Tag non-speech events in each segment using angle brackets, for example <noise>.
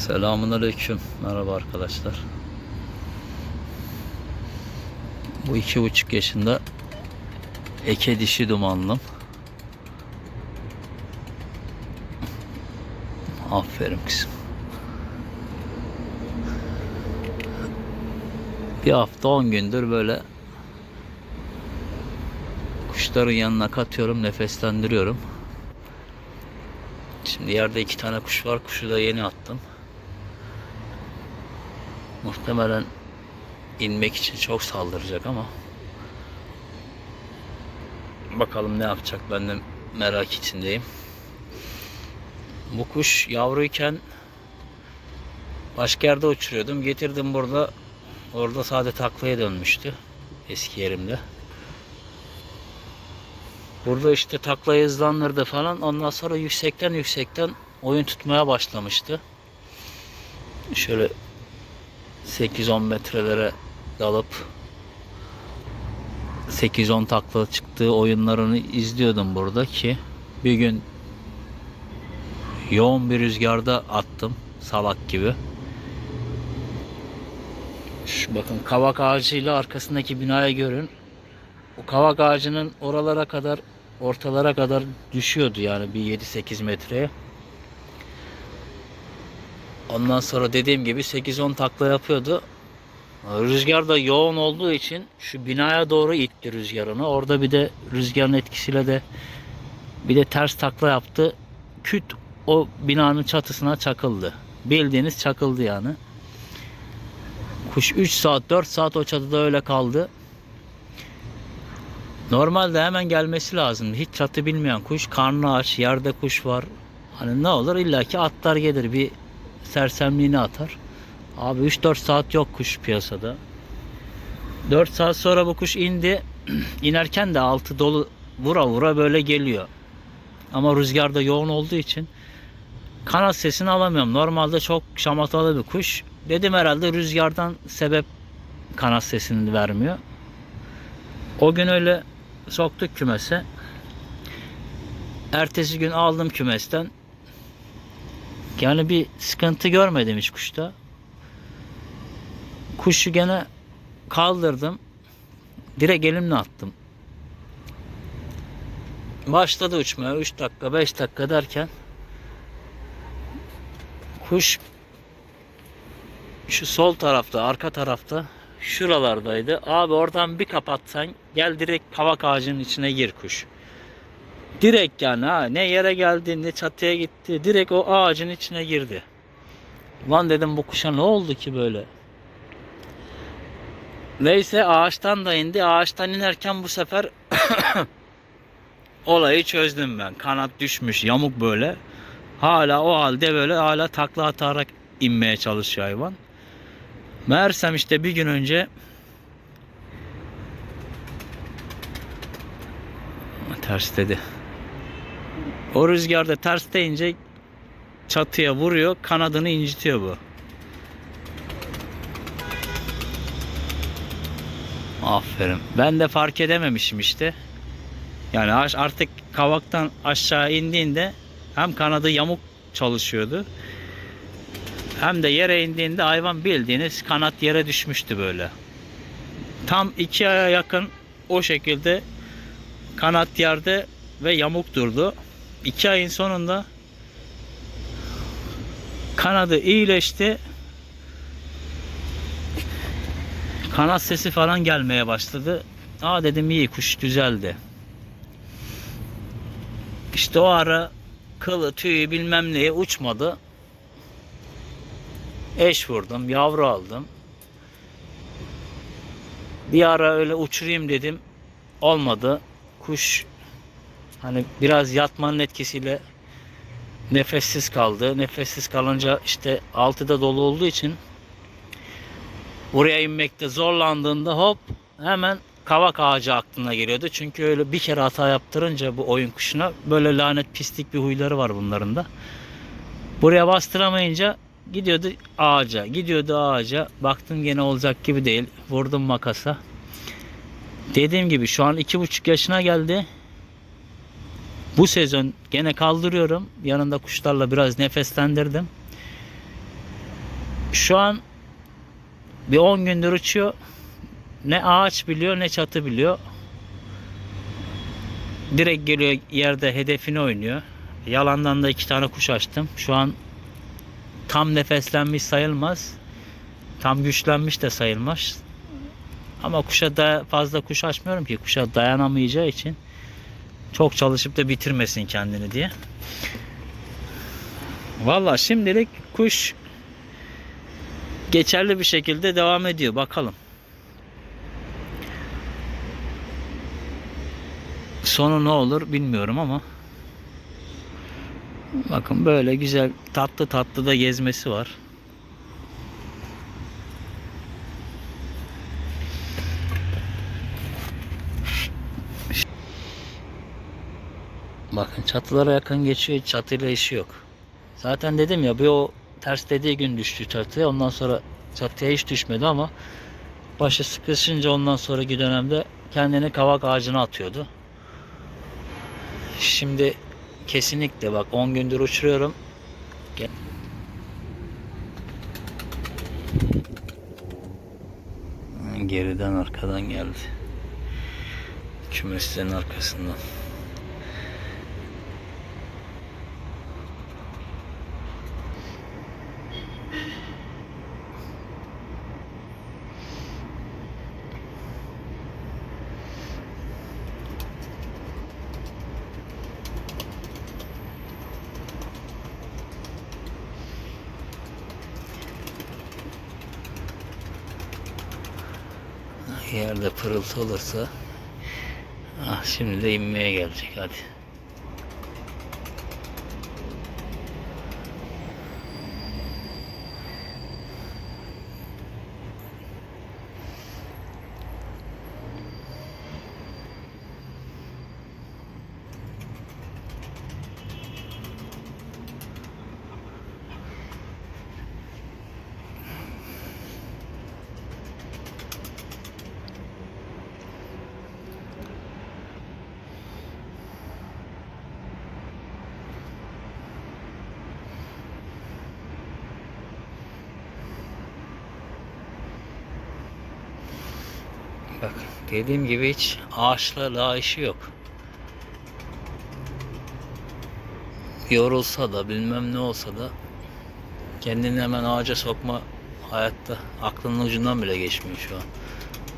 Selamun Aleyküm. Merhaba arkadaşlar. Bu iki buçuk yaşında eke dişi dumanlım. Aferin kızım. Bir hafta on gündür böyle kuşların yanına katıyorum, nefeslendiriyorum. Şimdi yerde iki tane kuş var. Kuşu da yeni attım. Muhtemelen inmek için çok saldıracak ama bakalım ne yapacak ben de merak içindeyim. Bu kuş yavruyken başka yerde uçuruyordum. Getirdim burada. Orada sade taklaya dönmüştü. Eski yerimde. Burada işte taklayı hızlandırdı falan. Ondan sonra yüksekten yüksekten oyun tutmaya başlamıştı. Şöyle 8-10 metrelere dalıp 8-10 takla çıktığı oyunlarını izliyordum burada ki bir gün yoğun bir rüzgarda attım salak gibi. Şu bakın kavak ağacıyla arkasındaki binaya görün. O kavak ağacının oralara kadar ortalara kadar düşüyordu yani bir 7-8 metreye. Ondan sonra dediğim gibi 8-10 takla yapıyordu. Rüzgar da yoğun olduğu için şu binaya doğru itti rüzgarını. Orada bir de rüzgarın etkisiyle de bir de ters takla yaptı. Küt o binanın çatısına çakıldı. Bildiğiniz çakıldı yani. Kuş 3 saat 4 saat o çatıda öyle kaldı. Normalde hemen gelmesi lazım. Hiç çatı bilmeyen kuş, karnı aç, yerde kuş var. Hani ne olur illaki atlar gelir bir sersemliğini atar. Abi 3-4 saat yok kuş piyasada. 4 saat sonra bu kuş indi. <clears throat> İnerken de altı dolu vura vura böyle geliyor. Ama rüzgarda yoğun olduğu için kanat sesini alamıyorum. Normalde çok şamatalı bir kuş. Dedim herhalde rüzgardan sebep kanat sesini vermiyor. O gün öyle soktuk kümese. Ertesi gün aldım kümesten. Yani bir sıkıntı görmedim hiç kuşta. Kuşu gene kaldırdım. Direkt elimle attım. Başladı uçmaya 3 dakika 5 dakika derken kuş şu sol tarafta arka tarafta şuralardaydı. Abi oradan bir kapatsan gel direkt kavak ağacının içine gir kuş. Direkt yani ha ne yere geldi ne çatıya gitti direkt o ağacın içine girdi. Lan dedim bu kuşa ne oldu ki böyle? Neyse ağaçtan da indi. Ağaçtan inerken bu sefer <coughs> olayı çözdüm ben. Kanat düşmüş yamuk böyle. Hala o halde böyle hala takla atarak inmeye çalışıyor hayvan. Meğersem işte bir gün önce ters dedi. O rüzgarda ters deyince çatıya vuruyor, kanadını incitiyor bu. Aferin. Ben de fark edememişim işte. Yani artık kavaktan aşağı indiğinde hem kanadı yamuk çalışıyordu. Hem de yere indiğinde hayvan bildiğiniz kanat yere düşmüştü böyle. Tam iki aya yakın o şekilde kanat yerde ve yamuk durdu. İki ayın sonunda kanadı iyileşti. Kanat sesi falan gelmeye başladı. Aa dedim iyi kuş düzeldi. İşte o ara kılı tüyü bilmem neye uçmadı. Eş vurdum, yavru aldım. Bir ara öyle uçurayım dedim. Olmadı. Kuş hani biraz yatmanın etkisiyle nefessiz kaldı. Nefessiz kalınca işte altı da dolu olduğu için buraya inmekte zorlandığında hop hemen kavak ağacı aklına geliyordu. Çünkü öyle bir kere hata yaptırınca bu oyun kuşuna böyle lanet pislik bir huyları var bunların da. Buraya bastıramayınca gidiyordu ağaca, gidiyordu ağaca. Baktım gene olacak gibi değil. Vurdum makasa. Dediğim gibi şu an iki buçuk yaşına geldi. Bu sezon gene kaldırıyorum. Yanında kuşlarla biraz nefeslendirdim. Şu an bir 10 gündür uçuyor. Ne ağaç biliyor ne çatı biliyor. Direkt geliyor yerde hedefini oynuyor. Yalandan da iki tane kuş açtım. Şu an tam nefeslenmiş sayılmaz. Tam güçlenmiş de sayılmaz. Ama kuşa da fazla kuş açmıyorum ki kuşa dayanamayacağı için çok çalışıp da bitirmesin kendini diye. Valla şimdilik kuş geçerli bir şekilde devam ediyor. Bakalım. Sonu ne olur bilmiyorum ama bakın böyle güzel tatlı tatlı da gezmesi var. Bakın çatılara yakın geçiyor. Çatıyla işi yok. Zaten dedim ya bir o ters dediği gün düştü çatıya. Ondan sonra çatıya hiç düşmedi ama başı sıkışınca ondan sonraki dönemde kendini kavak ağacına atıyordu. Şimdi kesinlikle bak 10 gündür uçuruyorum. Geriden arkadan geldi. Kümeslerin arkasından. Yerde pırıltı olursa ah şimdi de inmeye gelecek hadi. Bak dediğim gibi hiç ağaçla daha işi yok. Yorulsa da bilmem ne olsa da kendini hemen ağaca sokma hayatta aklının ucundan bile geçmiyor şu an.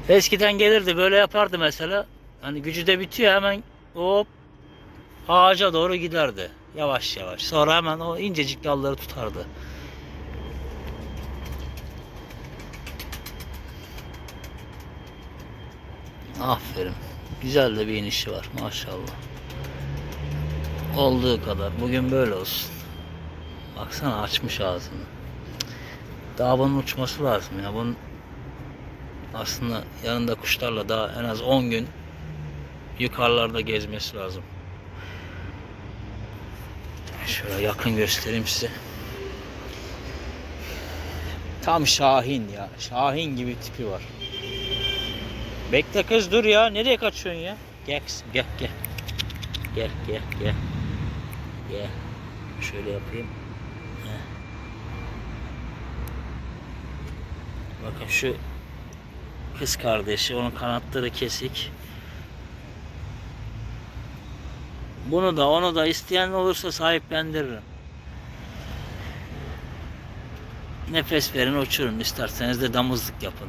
Eskiden gelirdi böyle yapardı mesela. Hani gücü de bitiyor hemen hop ağaca doğru giderdi. Yavaş yavaş. Sonra hemen o incecik dalları tutardı. Aferin. Güzel de bir inişi var maşallah. Olduğu kadar. Bugün böyle olsun. Baksana açmış ağzını. Daha bunun uçması lazım ya. Bunun aslında yanında kuşlarla daha en az 10 gün yukarılarda gezmesi lazım. Şöyle yakın göstereyim size. Tam Şahin ya. Şahin gibi tipi var. Bekle kız dur ya. Nereye kaçıyorsun ya? Gel kızım gel gel. Gel gel gel. Gel. Şöyle yapayım. Bakın şu kız kardeşi onun kanatları kesik. Bunu da onu da isteyen olursa sahiplendiririm. Nefes verin uçurun isterseniz de damızlık yapın.